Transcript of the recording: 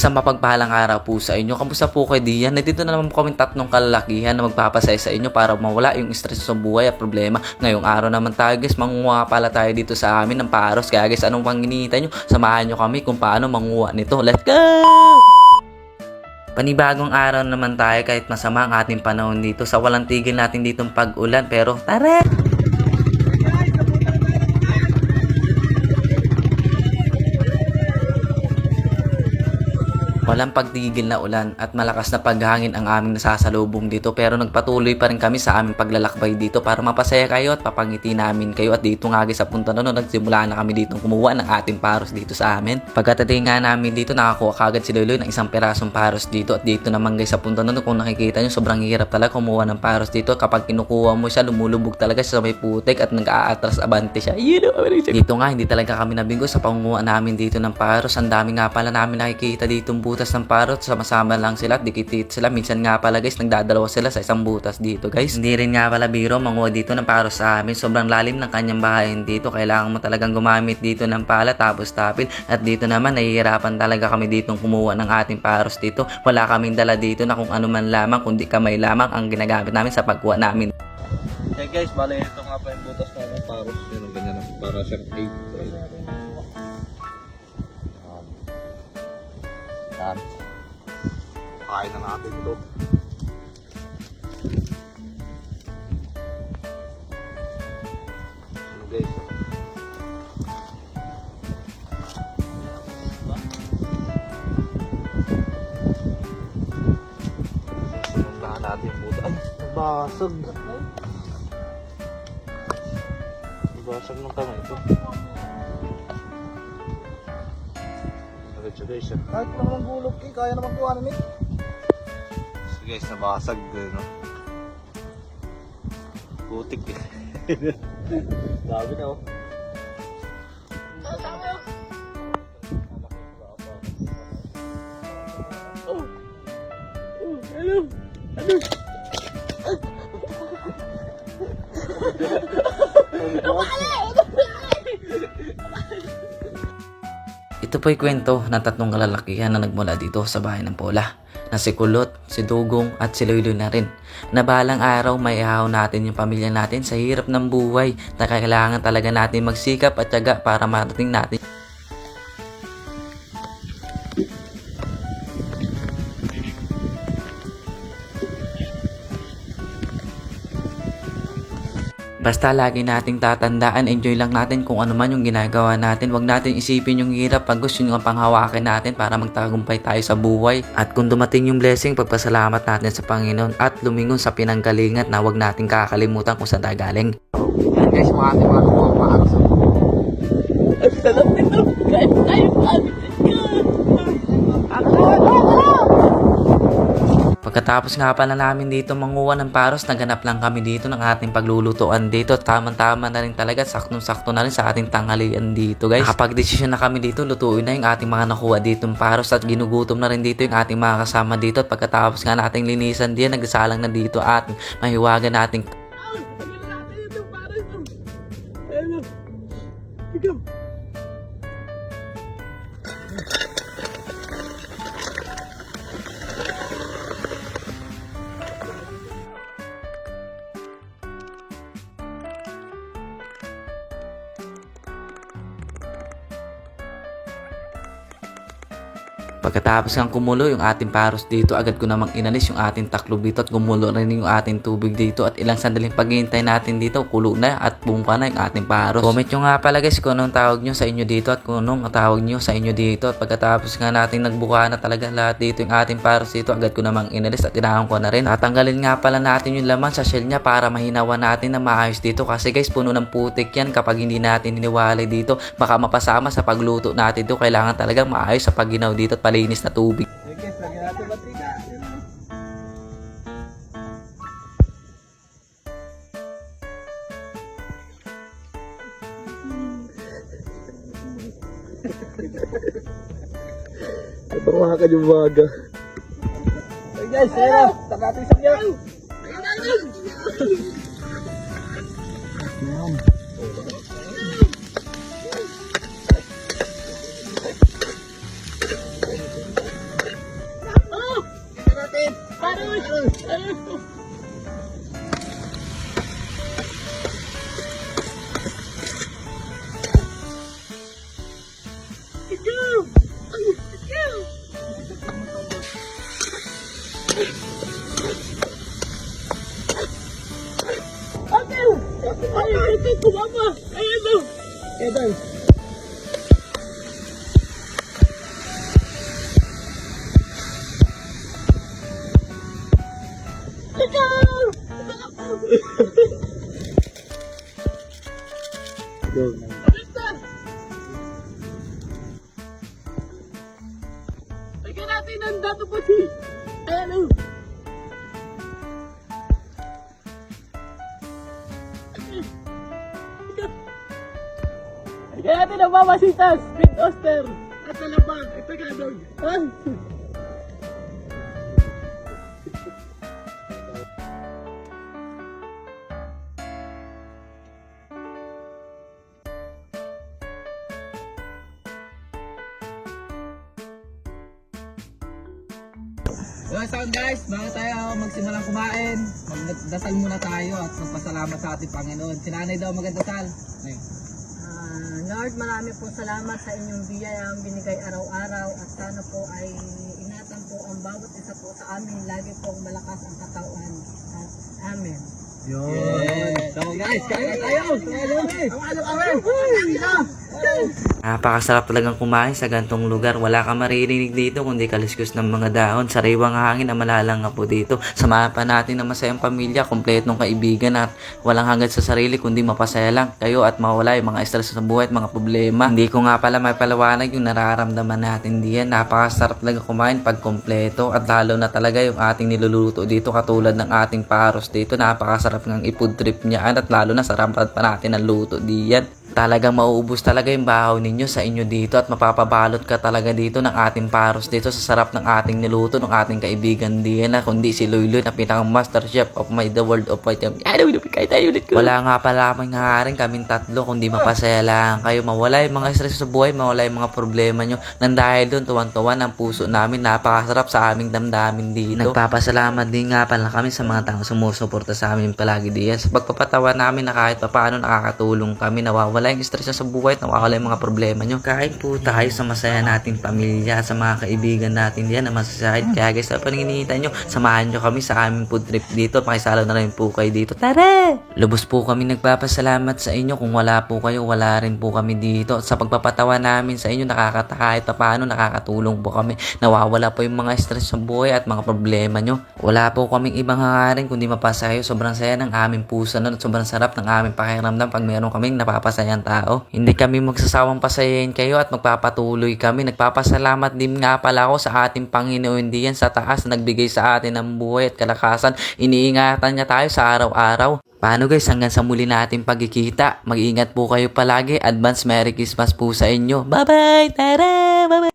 Isang mapagpahalang araw po sa inyo. Kamusta po kayo diyan? Nandito na naman po kami tatlong kalalakihan na magpapasaya sa inyo para mawala yung stress sa buhay at problema. Ngayong araw naman tayo guys, mangunguha pala tayo dito sa amin ng paros. Kaya guys, anong pang hinihintay nyo? Samahan nyo kami kung paano manguha nito. Let's go! Panibagong araw naman tayo kahit masama ang ating panahon dito. Sa walang tigil natin ditong pag-ulan. Pero tara! Walang pagtigil na ulan at malakas na paghangin ang aming nasasalubong dito pero nagpatuloy pa rin kami sa aming paglalakbay dito para mapasaya kayo at papangiti namin kayo at dito nga guys sa punta na nagsimula na kami dito kumuha ng ating paros dito sa amin. Pagkatating nga namin dito nakakuha kagad si Loloy ng isang perasong paros dito at dito naman guys sa punta na kung nakikita nyo sobrang hirap talaga kumuha ng paros dito kapag kinukuha mo siya lumulubog talaga siya sa may putik at nag-aatras abante siya. Dito nga hindi talaga kami nabinggo sa pangunguha namin dito ng paros. Ang dami nga pala namin nakikita dito butas ng parot. Sama-sama lang sila at dikit sila. Minsan nga pala guys, nagdadalawa sila sa isang butas dito guys. Hindi rin nga pala biro manguha dito ng paros sa amin. Sobrang lalim ng kanyang bahayan dito. Kailangan mo talagang gumamit dito ng pala tapos tapin. At dito naman, nahihirapan talaga kami dito kumuha ng ating paros dito. Wala kaming dala dito na kung ano man lamang, kundi kamay lamang ang ginagamit namin sa pagkuha namin. Okay guys, bale ito nga pa yung butas ng paros. Yun ang ganyan para siyang cave. Yan. Kain na natin ito. Ano guys? Sunong natin butas. Ay, nabasag. Nabasag ng kamay ito. Ah. Kahit naman gulog eh, kaya naman kuha namin. So guys, nabasag eh, no? Putik eh. Grabe na oh. Ito po yung kwento ng tatlong kalalakihan na nagmula dito sa bahay ng Pola na si Kulot, si Dugong at si Loylo na rin. Na balang araw may ihaw natin yung pamilya natin sa hirap ng buhay na kailangan talaga natin magsikap at tiyaga para marating natin Basta lagi nating tatandaan, enjoy lang natin kung ano man yung ginagawa natin. Huwag natin isipin yung hirap pag gusto yung panghawakin natin para magtagumpay tayo sa buhay. At kung dumating yung blessing, pagpasalamat natin sa Panginoon at lumingon sa pinanggalingan na huwag natin kakalimutan kung saan tayo galing. Yan guys, mga Pagkatapos nga pala namin dito manguha ng paros, naganap lang kami dito ng ating paglulutuan dito. Tamang-tama na rin talaga, saktong-sakto na rin sa ating tanghalian dito guys. Nakapag-desisyon na kami dito, lutuin na yung ating mga nakuha dito ng paros at ginugutom na rin dito yung ating mga kasama dito. At pagkatapos nga nating linisan din, nagsalang na dito at mahiwagan nating Pagkatapos ng kumulo yung ating paros dito, agad ko namang inalis yung ating taklob dito at kumulo rin yung ating tubig dito. At ilang sandaling paghihintay natin dito, kulo na at bumpa na yung ating paros. Comment nyo nga pala guys kung anong tawag nyo sa inyo dito at kung anong tawag nyo sa inyo dito. At pagkatapos nga natin nagbuka na talaga lahat dito yung ating paros dito, agad ko namang inalis at inahon ko na rin. Tatanggalin nga pala natin yung laman sa shell niya para mahinawa natin na maayos dito. Kasi guys puno ng putik yan kapag hindi natin hiniwalay dito. Baka mapasama sa pagluto natin dito kailangan talaga maayos sa pagginaw dito at palinis na tubig. Okay guys, lagyan natin mantika. Ito mga kanyumaga. Okay guys, ayan na. Taka natin isang yan. Lagyan Ay, ito, tumama! Ay, ano? Edan, Lagyan natin ang mamasitas, Pit Oster, at talabang, ito gadog. Ah. Hello sound guys, bago tayo magsimulang kumain, magdasal muna tayo at magpasalamat sa ating Panginoon. Si nanay daw magdasal. Ay. Lord, marami po salamat sa inyong biyayang binigay araw-araw at sana po ay ingatan po ang bawat isa po sa amin. Lagi pong malakas ang katawan. At amen. Yun. So guys, kain na tayo. Ano kami? Napakasarap talagang kumain sa gantong lugar. Wala ka maririnig dito kundi kaliskos ng mga dahon. Sariwang hangin na malalang nga po dito. Samahan pa natin na masayang pamilya, kompletong kaibigan at walang hangad sa sarili kundi mapasaya lang kayo at mawala yung mga stress sa buhay at mga problema. Hindi ko nga pala may palawanag yung nararamdaman natin diyan. Napakasarap talaga kumain pag kompleto at lalo na talaga yung ating niluluto dito katulad ng ating paros dito. Napakasarap ng ifood trip niyan at lalo na sarap pa natin ang luto diyan. Talagang mauubos talaga yung bahaw ninyo sa inyo dito at mapapabalot ka talaga dito ng ating paros dito sa sarap ng ating niluto ng ating kaibigan din na kundi si Loyloy na pinakang master chef of my the world of white ano kahit tayo ulit ko. Wala nga pala kaming kaming tatlo kundi mapasaya lang kayo. Mawala yung mga stress sa buhay mawala yung mga problema nyo. Nang dahil doon tuwan-tuwan ang puso namin. Napakasarap sa aming damdamin dito. Nagpapasalamat din nga pala kami sa mga taong sumusuporta sa amin palagi diyan sa pagpapatawa namin na kahit papaano nakakatulong kami nawawala yung stress sa buhay at nawawala yung mga problema nyo kahit po tayo sa masaya nating pamilya sa mga kaibigan natin diyan na masasahid kaya guys sa paninginitan nyo samahan nyo kami sa aming food trip dito. Pakisalo na rin po kayo dito. Tara! Lubos po kami nagpapasalamat sa inyo. Kung wala po kayo wala rin po kami dito. Sa pagpapatawa namin sa inyo nakakata kahit papaano nakakatulong po kami. Nawawala po yung mga stress sa buhay at mga problema nyo wala po kaming ibang hangarin kundi mapasayo sobrang saya ng aming puso nun at sobrang sarap ng aming pakiramdam pag meron kaming napapasayang tao hindi kami magsasawang pasayahin kayo at magpapatuloy kami nagpapasalamat din nga pala ako sa ating Panginoon diyan sa taas na nagbigay sa atin ng buhay at kalakasan iniingatan niya tayo sa araw-araw Paano guys, hanggang sa muli natin pagkikita. Mag-ingat po kayo palagi. Advance Merry Christmas po sa inyo. Bye-bye! Tara! Bye-bye!